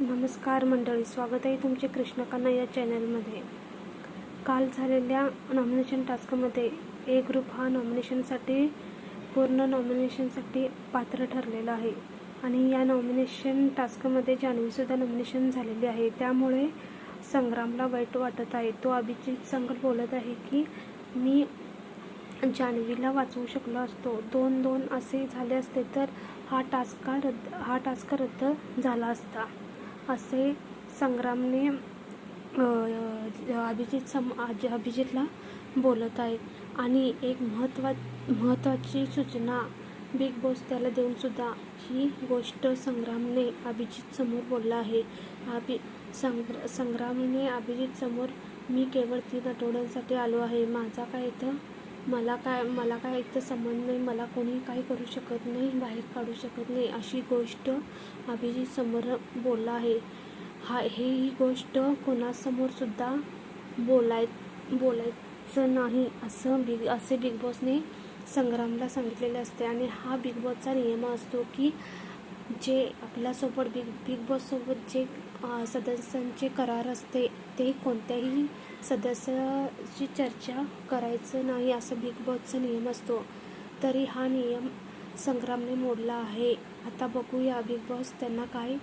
नमस्कार मंडळी स्वागत आहे तुमचे कृष्णकान्हा या चॅनलमध्ये. काल झालेल्या नॉमिनेशन टास्कमध्ये ए ग्रुप हा नॉमिनेशनसाठी पूर्ण नॉमिनेशनसाठी पात्र ठरलेला आहे. आणि या नॉमिनेशन टास्कमध्ये जान्हवीसुद्धा नॉमिनेशन झालेली आहे. त्यामुळे संग्रामला वाईट वाटत आहे. तो अभिजित संगल बोलत आहे की मी जान्हवीला वाचवू शकलो असतो. दोन दोन असे झाले असते तर हा टास्का रद्द हा टास्क रद्द झाला असता? असे संग्रामने अभिजित सम अभिजितला बोलत आहे आणि एक महत्वा महत्त्वाची सूचना बिग बॉस त्याला देऊनसुद्धा ही गोष्ट संग्रामने अभिजित समोर बोलला आहे. अभि संग्र संग्रामने अभिजित समोर मी केवळ तीन आठवड्यांसाठी आलो आहे. माझा काय इथं मला काय मला काय तर संबंध नाही मला कोणी काही करू शकत नाही बाहेर काढू शकत नाही अशी गोष्ट अभिजित समोर बोलला आहे. हा हे ही गोष्ट कोणासमोरसुद्धा बोलाय बोलायचं नाही असं बिग असे बिग बॉसने संग्रामला सांगितलेले असते. आणि हा बिग बॉसचा नियम असतो की जे आपल्यासोबत बिग बिग बॉससोबत जे सदस्यांचे करार असते ते कोणत्याही सदस्याची चर्चा करायचं नाही असं बिग बॉसचा नियम असतो. तरी हा नियम संग्रामने मोडला आहे. आता बघूया बिग बॉस त्यांना काय